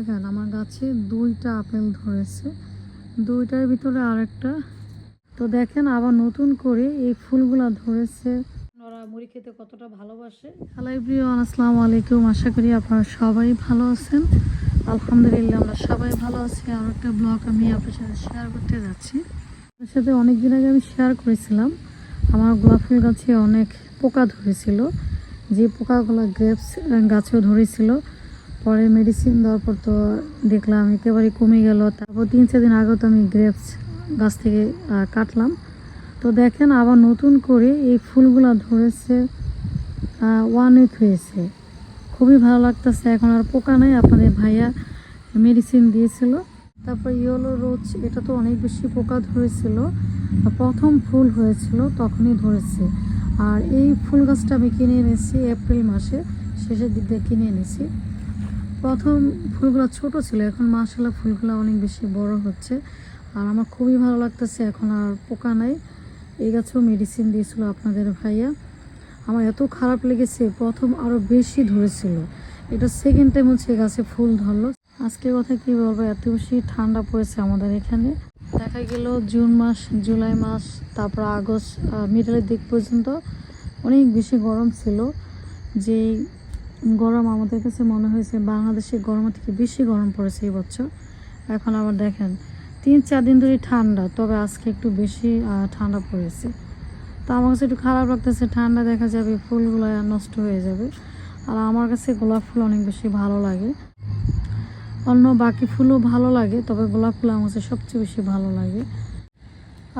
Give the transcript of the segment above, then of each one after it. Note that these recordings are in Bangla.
দেখেন আমার গাছে দুইটা আপেল ধরেছে। দুইটার ভিতরে আরেকটা। তো দেখেন আবার নতুন করে এই ফুলগুলা ধরেছে। ওরা মুড়ি খেতে কতটা ভালোবাসে। হ্যালো এভরিওয়ান, আসসালামু আলাইকুম। আশা করি আপনারা সবাই ভালো আছেন। আলহামদুলিল্লাহ আমরা সবাই ভালো আছি। আর একটা ব্লগ আমি আপনার সাথে শেয়ার করতে যাচ্ছি। আপনার সাথে অনেক দিন আগে আমি শেয়ার করেছিলাম। আমার গোলাপ ফুল গাছে অনেক পোকা ধরেছিল। যে পোকাগুলো গ্রেপস গাছেও ধরেছিল। পরে মেডিসিন দেওয়ার পর তো দেখলাম একেবারে কমে গেল। তারপর তিন, চার দিন আগেও তো আমি গ্রেপস গাছ থেকে কাটলাম। তো দেখেন আবার নতুন করে এই ফুলগুলো ধরেছে ওয়ান উইক হয়েছে। খুবই ভালো লাগতেছে, এখন আর পোকা নেই, আপনাদের ভাইয়া মেডিসিন দিয়েছিল। তারপর ইয়েলো রোজ এটা তো অনেক বেশি পোকা ধরেছিল। প্রথম ফুল হয়েছিল, তখনই ধরেছে। আর এই ফুল গাছটা আমি কিনে এনেছি এপ্রিল মাসে, শেষের দিক দিয়ে কিনে এনেছি। প্রথম ফুলগুলো ছোট ছিল, এখন মাসাল্লাহ ফুলগুলো অনেক বেশি বড় হচ্ছে। আর আমার খুবই ভালো লাগতেছে, এখন আর পোকা নাই। এই গাছেও মেডিসিন দিয়েছিল আপনাদের ভাইয়া। আমার এত খারাপ লেগেছে, প্রথম আরও বেশি ধরেছিল। এটা সেকেন্ড টাইম হচ্ছে গাছে ফুল ধরলো। আজকের কথা কি বলব, এত বেশি ঠান্ডা পড়েছে আমাদের এখানে। দেখা গেল জুন মাস, জুলাই মাস, তারপর আগস্ট মিডলের দিক পর্যন্ত অনেক বেশি গরম ছিল। যে গরম আমাদের কাছে মনে হয়েছে বাংলাদেশে গরমের থেকে বেশি গরম পড়েছে এই বছর। এখন আবার দেখেন, তিন চার দিন ধরে ঠান্ডা, তবে আজকে একটু বেশি ঠান্ডা পড়েছে। তো আমার কাছে একটু খারাপ লাগতেছে, ঠান্ডা দেখা যাবে, ফুলগুলো নষ্ট হয়ে যাবে। আর আমার কাছে গোলাপ ফুল অনেক বেশি ভালো লাগে। অন্য বাকি ফুলও ভালো লাগে, তবে গোলাপ ফুল আমার কাছে সবচেয়ে বেশি ভালো লাগে।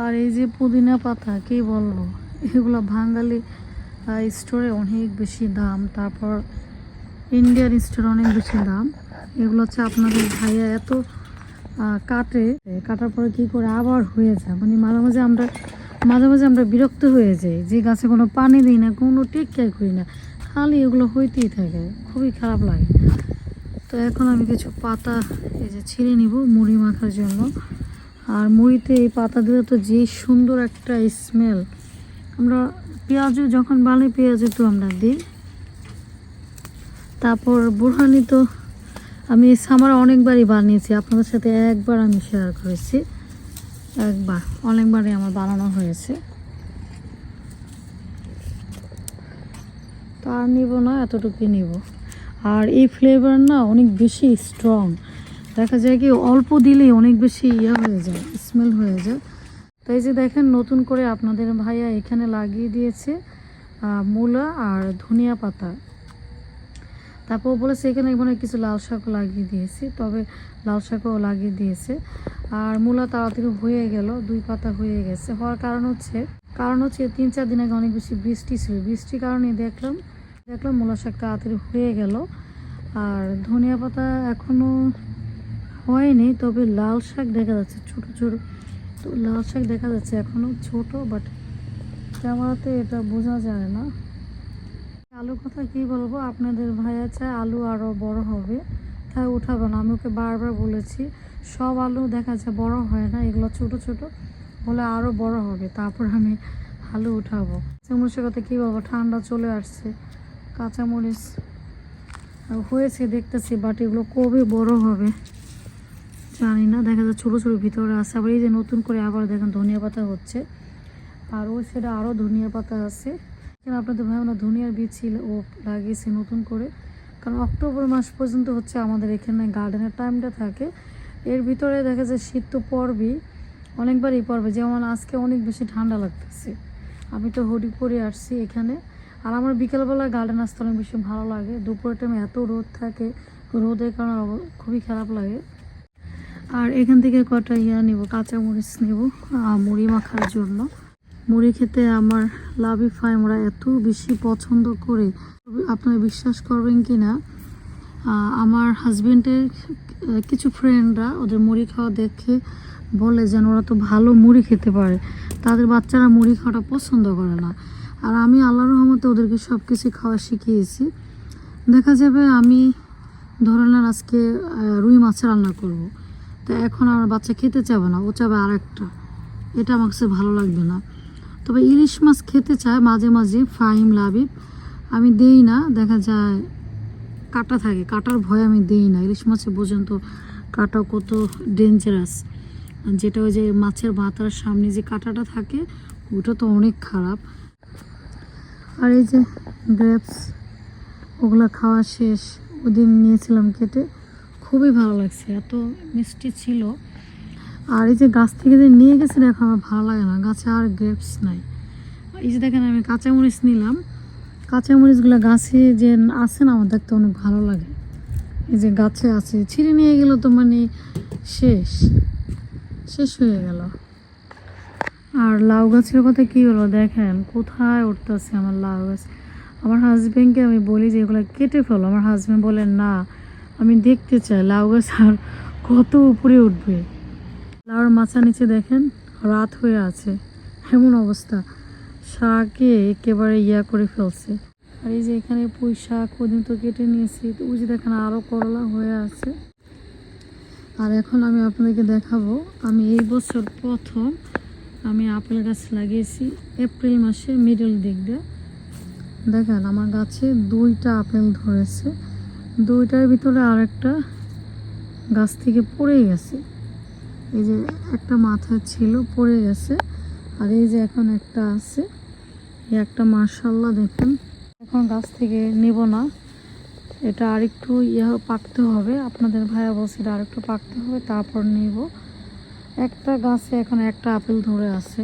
আর এই যে পুদিনা পাতা, কি বলব? এগুলো বাঙালি স্টোরে অনেক বেশি দাম। তারপর ইন্ডিয়ান স্টোরে অনেক বেশি দাম। এগুলো হচ্ছে আপনাদের ভাইয়া এত কাটে। কাটার পরে কি করে আবার হয়ে যায়? মানে মাঝে মাঝে আমরা, মাঝে মাঝে আমরা বিরক্ত হয়ে যাই যে গাছে কোনো পানি দিই না, কোনো টেক করি না। খালি এগুলো হইতেই থাকে। খুবই খারাপ লাগে। তো এখন আমি কিছু পাতা এই যে ছিঁড়ে নিব মুড়ি মাখার জন্য। আর মুড়িতে এই পাতা দিলে তো যে সুন্দর একটা স্মেল আমরা পেঁয়াজও, যখন বালি পেঁয়াজ একটু আমরা দিই। তারপর বুরহানি তো আমি সামার অনেকবারই বানিয়েছি, আপনাদের সাথে একবার আমি শেয়ার করেছি। একবার, অনেকবারই আমার বানানো হয়েছে। তো আর নিব না, এতটুকুই নিব। আর এই ফ্লেভার না অনেক বেশি স্ট্রং দেখা যায় কি, অল্প দিলেই অনেক বেশি ইয়ে হয়ে যায় স্মেল হয়ে যায়। তাই যে দেখেন, নতুন করে আপনাদের ভাইয়া এখানে লাগিয়ে দিয়েছে মূলা আর ধনিয়া পাতা। তারপর বলেছে এখানে মনে কিছু লাল শাকও লাগিয়ে দিয়েছি, তবে লাল শাকও লাগিয়ে দিয়েছে। আর মূলা তাড়াতাড়ি হয়ে গেল, দুই পাতা হয়ে গেছে। হওয়ার কারণ হচ্ছে কারণ হচ্ছে তিন চার দিন আগে অনেক বেশি বৃষ্টি ছিল। বৃষ্টির কারণে দেখলাম দেখলাম মূলা শাক তাড়াতাড়ি হয়ে গেল। আর ধনিয়া পাতা এখনও হয়নি, তবে লাল শাক দেখা যাচ্ছে, ছোট ছোট। তো লাল শাক দেখা যাচ্ছে এখনও ছোট বাট ক্যামেরাতে এটা বোঝা যায় না। আলুর কথা কি বলব? আপনাদের ভাইয়া চায় আলু আরও বড় হবে। তাই উঠাবো না, আমি ওকে বারবার বলেছি, সব আলু দেখা যায় বড় হয় না, এগুলো ছোট ছোট, বলে আরও বড় হবে, তারপর আমি আলু উঠাবো। চামচের কথা কী বলব? ঠান্ডা চলে আসছে। কাঁচামরিচ হয়েছে, দেখতেছি বাট এগুলো কবে বড় হবে জানি না, দেখা যায় ছোটো ছোটো ভিতরে আছে, আবার এই যে নতুন করে আবার দেখেন ধনিয়া পাতা হচ্ছে। আর ওই সেটা আরও ধনিয়া পাতা আছে। আপনাদের ভাই না ধনিয়ার বীজ ছিল, ও লাগিয়েছে নতুন করে। কারণ অক্টোবর মাস পর্যন্ত হচ্ছে আমাদের এখানে গার্ডেনের টাইমটা থাকে। এর ভিতরে দেখা যায় শীত তো পড়বেই, অনেকবারই পড়বে। যেমন আজকে অনেক বেশি ঠান্ডা লাগতেছে। আমি তো হুডি পরে আসছি এখানে। আর আমার বিকেলবেলা গার্ডেন আসতে অনেক বেশি ভালো লাগে। দুপুরের টাইমে এত রোদ থাকে, রোদের কারণে খুবই খারাপ লাগে। আর এখান থেকে কটা ইয়া নিব, কাঁচামরিচ নেব মুড়ি মাখার জন্য। মুড়ি খেতে আমার লাভি ফাইমরা এত বেশি পছন্দ করে। আপনারা বিশ্বাস করবেন কি না আমার হাজবেন্ডের কিছু ফ্রেন্ডরা ওদের মুড়ি খাওয়া দেখে বলে যেন ওরা তো ভালো মুড়ি খেতে পারে। তাদের বাচ্চারা মুড়ি খাওয়াটা পছন্দ করে না। আর আমি আল্লাহ রহমতে ওদেরকে সব কিছু খাওয়া শিখিয়েছি। দেখা যাবে আমি ধরে নেন আজকে রুই মাছ রান্না করব। তো এখন আমার বাচ্চা খেতে চাবে না, ও চাবে আর একটা এটা আমার কাছে ভালো লাগবে না। তবে ইলিশ মাছ খেতে চায় মাঝে মাঝে, ফাহিম লাবিব। আমি দেই না, দেখা যায় কাটা থাকে, কাটার ভয় আমি দিই না। ইলিশ মাছে পর্যন্ত কাটা কত ডেঞ্জারাস যেটা ওই যে মাছের মাথার সামনে যে কাঁটাটা থাকে, ওটা তো অনেক খারাপ। আর এই যে গ্রেপস ওগুলো খাওয়া শেষ। ওদিন নিয়েছিলাম কেটে। খুবই ভালো লাগছে, এত মিষ্টি ছিল। আর এই যে গাছ থেকে যে নিয়ে গেছেন এখন আমার ভালো লাগে না। গাছে আর গ্রেপস নাই। এই যে দেখেন, আমি কাঁচামরিচ নিলাম। কাঁচামরিচগুলো গাছে যে আছে না, আমার দেখতে অনেক ভালো লাগে। এই যে গাছে আছে। ছিঁড়ে নিয়ে গেল তো মানে শেষ। শেষ হয়ে গেল। আর লাউ গাছের কথা কী হলো দেখেন, কোথায় উঠতেছে আমার লাউ গাছ। আমার হাজব্যান্ডকে আমি বলি যে, এগুলো কেটে ফেলো। আমার হাজব্যান্ড বলে, না, আমি দেখতে চাই। লাউ গাছ আর কত উপরে উঠবে? লাউর মাছা নিচে দেখেন, রাত হয়ে আছে। এমন অবস্থা। শাকে একেবারে ইয়া করে ফেলছে। আর এই যে এখানে পুঁই শাক ওদিন তো কেটে নিয়েছি। ওই যে দেখেন আরও করলা হয়ে আছে। আর এখন আমি আপনাদেরকে দেখাবো, আমি এই বছর প্রথম আমি আপেল গাছ লাগিয়েছি এপ্রিল মাসে মিডল দিক দিয়ে। দেখেন, আমার গাছে দুইটা আপেল ধরেছে। দুইটার ভিতরে আরেকটা গাছ থেকে পড়ে গেছে। এই যে একটা মাথা ছিল, পড়ে গেছে। আর এই যে এখন একটা আছে। এই একটা মার্শাল্লাহ দেখেন। এখন গাছ থেকে নেব না। এটা আরেকটু ইয়ে পাকতে হবে। আপনাদের ভাইয়া বলছে এটা আরেকটু পাকতে হবে, তারপর নেব। একটা গাছে এখন একটা আপেল ধরে আছে।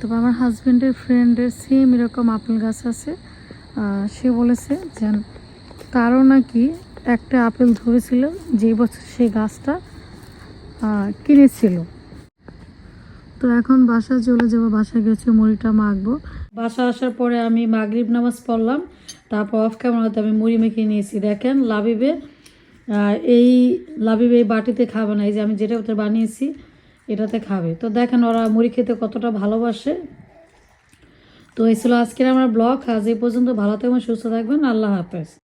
তবে আমার হাজব্যান্ডের ফ্রেন্ডের সেম এরকম আপেল গাছ আছে। সে বলেছে যে, তারও নাকি একটা আপেল ধরেছিল যে বছর সেই গাছটা কিনেছিল। তো এখন বাসা চলে যাব, বাসায় গেছে মুড়িটা মাখবো। বাসা আসার পরে আমি মাগরিব নামাজ পড়লাম, তারপর অফ ক্যামেরাতে আমি মুড়ি মেখে নিয়েছি। দেখেন লাবিবে এই লাবিবে এই বাটিতে খাবে না, এই যে আমি যেটা ওতে বানিয়েছি, এটাতে খাবে। তো দেখেন ওরা মুড়ি খেতে কতটা ভালোবাসে। তো এই ছিল আজকের আমার ব্লগ। আজ এই পর্যন্ত ভালো থাকবেন, সুস্থ থাকবেন। আল্লাহ হাফেজ।